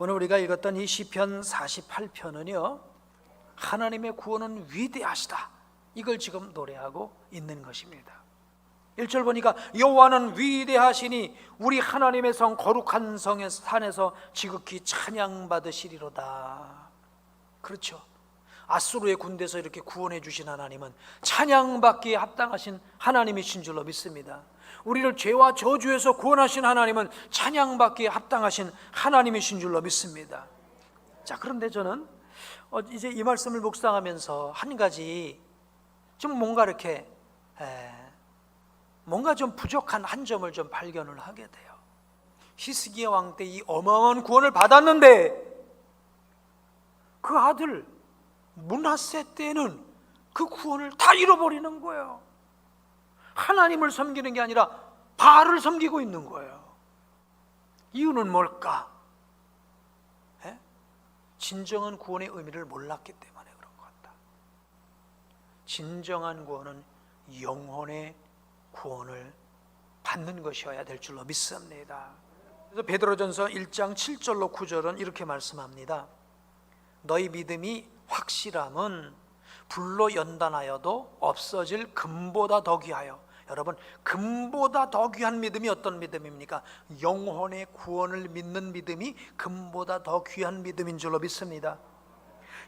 오늘 우리가 읽었던 이 시편 48편은요. 하나님의 구원은 위대하시다. 이걸 지금 노래하고 있는 것입니다. 1절 보니까 여호와는 위대하시니 우리 하나님의 성 거룩한 성의 산에서 지극히 찬양 받으시리로다. 그렇죠. 아수르의 군대에서 이렇게 구원해 주신 하나님은 찬양받기에 합당하신 하나님이신 줄로 믿습니다. 우리를 죄와 저주에서 구원하신 하나님은 찬양받기에 합당하신 하나님이신 줄로 믿습니다. 자, 그런데 저는 어, 이제 이 말씀을 묵상하면서 한 가지 좀 뭔가 이렇게 에, 뭔가 좀 부족한 한 점을 좀 발견을 하게 돼요. 히스기야 왕 때 이 어마어마한 구원을 받았는데 그 아들 문하세 때는 그 구원을 다 잃어버리는 거예요. 하나님을 섬기는 게 아니라 바알을 섬기고 있는 거예요. 이유는 뭘까? 에? 진정한 구원의 의미를 몰랐기 때문에 그런 것 같다. 진정한 구원은 영혼의 구원을 받는 것이어야 될 줄로 믿습니다. 그래서 베드로전서 1장 7절로 9절은 이렇게 말씀합니다. 너희 믿음이 확실함은 불로 연단하여도 없어질 금보다 더 귀하여 여러분 금보다 더 귀한 믿음이 어떤 믿음입니까? 영혼의 구원을 믿는 믿음이 금보다 더 귀한 믿음인 줄로 믿습니다.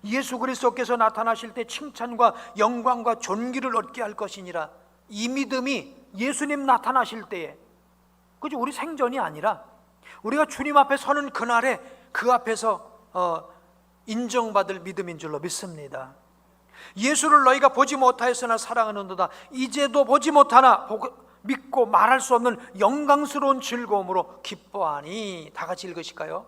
예수 그리스도께서 나타나실 때 칭찬과 영광과 존귀를 얻게 할 것이니라. 이 믿음이 예수님 나타나실 때에 그죠? 우리 생전이 아니라 우리가 주님 앞에 서는 그날에 그 앞에서 어, 인정받을 믿음인 줄로 믿습니다. 예수를 너희가 보지 못하였으나 사랑하는도다. 이제도 보지 못하나 믿고 말할 수 없는 영광스러운 즐거움으로 기뻐하니 다 같이 읽으실까요?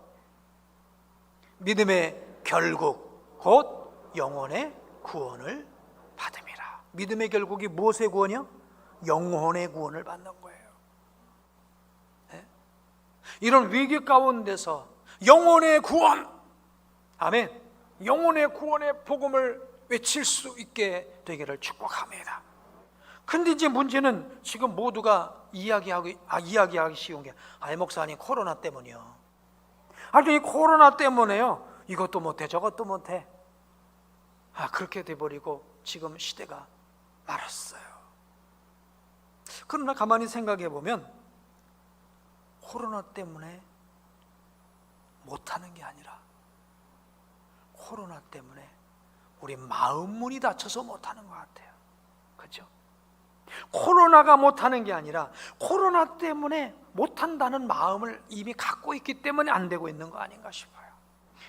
믿음의 결국 곧 영혼의 구원을 받음이라. 믿음의 결국이 무엇의 구원이요? 영혼의 구원을 받는 거예요. 네? 이런 위기 가운데서 영혼의 구원, 아멘. 영혼의 구원의 복음을 외칠 수 있게 되기를 축복합니다. 근데 이제 문제는 지금 모두가 이야기하기 아, 이야기하기 쉬운 게 아이 목사님 코로나 때문이요. 아니 코로나 때문에요. 이것도 못해 저것도 못해. 아 그렇게 돼버리고 지금 시대가 말았어요. 그러나 가만히 생각해 보면 코로나 때문에 못하는 게 아니라 코로나 때문에 우리 마음 문이 닫혀서 못하는 것 같아요. 그렇죠? 코로나가 못하는 게 아니라 코로나 때문에 못한다는 마음을 이미 갖고 있기 때문에 안 되고 있는 거 아닌가 싶어요.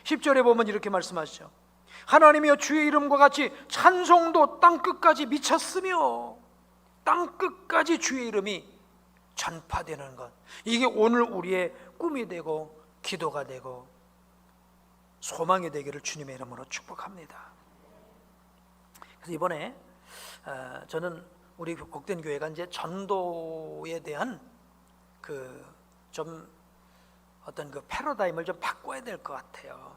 10절에 보면 이렇게 말씀하시죠. 하나님이여 주의 이름과 같이 찬송도 땅 끝까지 미쳤으며 땅 끝까지 주의 이름이 전파되는 것. 이게 오늘 우리의 꿈이 되고 기도가 되고 소망이 되기를 주님의 이름으로 축복합니다. 그래서 이번에 어, 저는 우리 복된 교회가 이제 전도에 대한 그 좀 어떤 그 패러다임을 좀 바꿔야 될 것 같아요.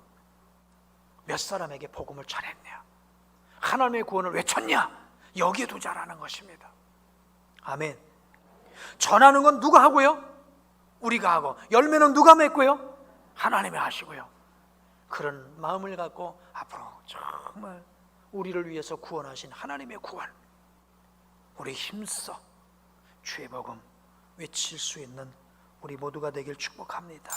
몇 사람에게 복음을 전했냐? 하나님의 구원을 외쳤냐? 여기에 두자라는 것입니다. 아멘. 전하는 건 누가 하고요? 우리가 하고 열매는 누가 맺고요? 하나님이 하시고요. 그런 마음을 갖고 앞으로 정말 우리를 위해서 구원하신 하나님의 구원 우리 힘써 주의 복음 외칠 수 있는 우리 모두가 되길 축복합니다.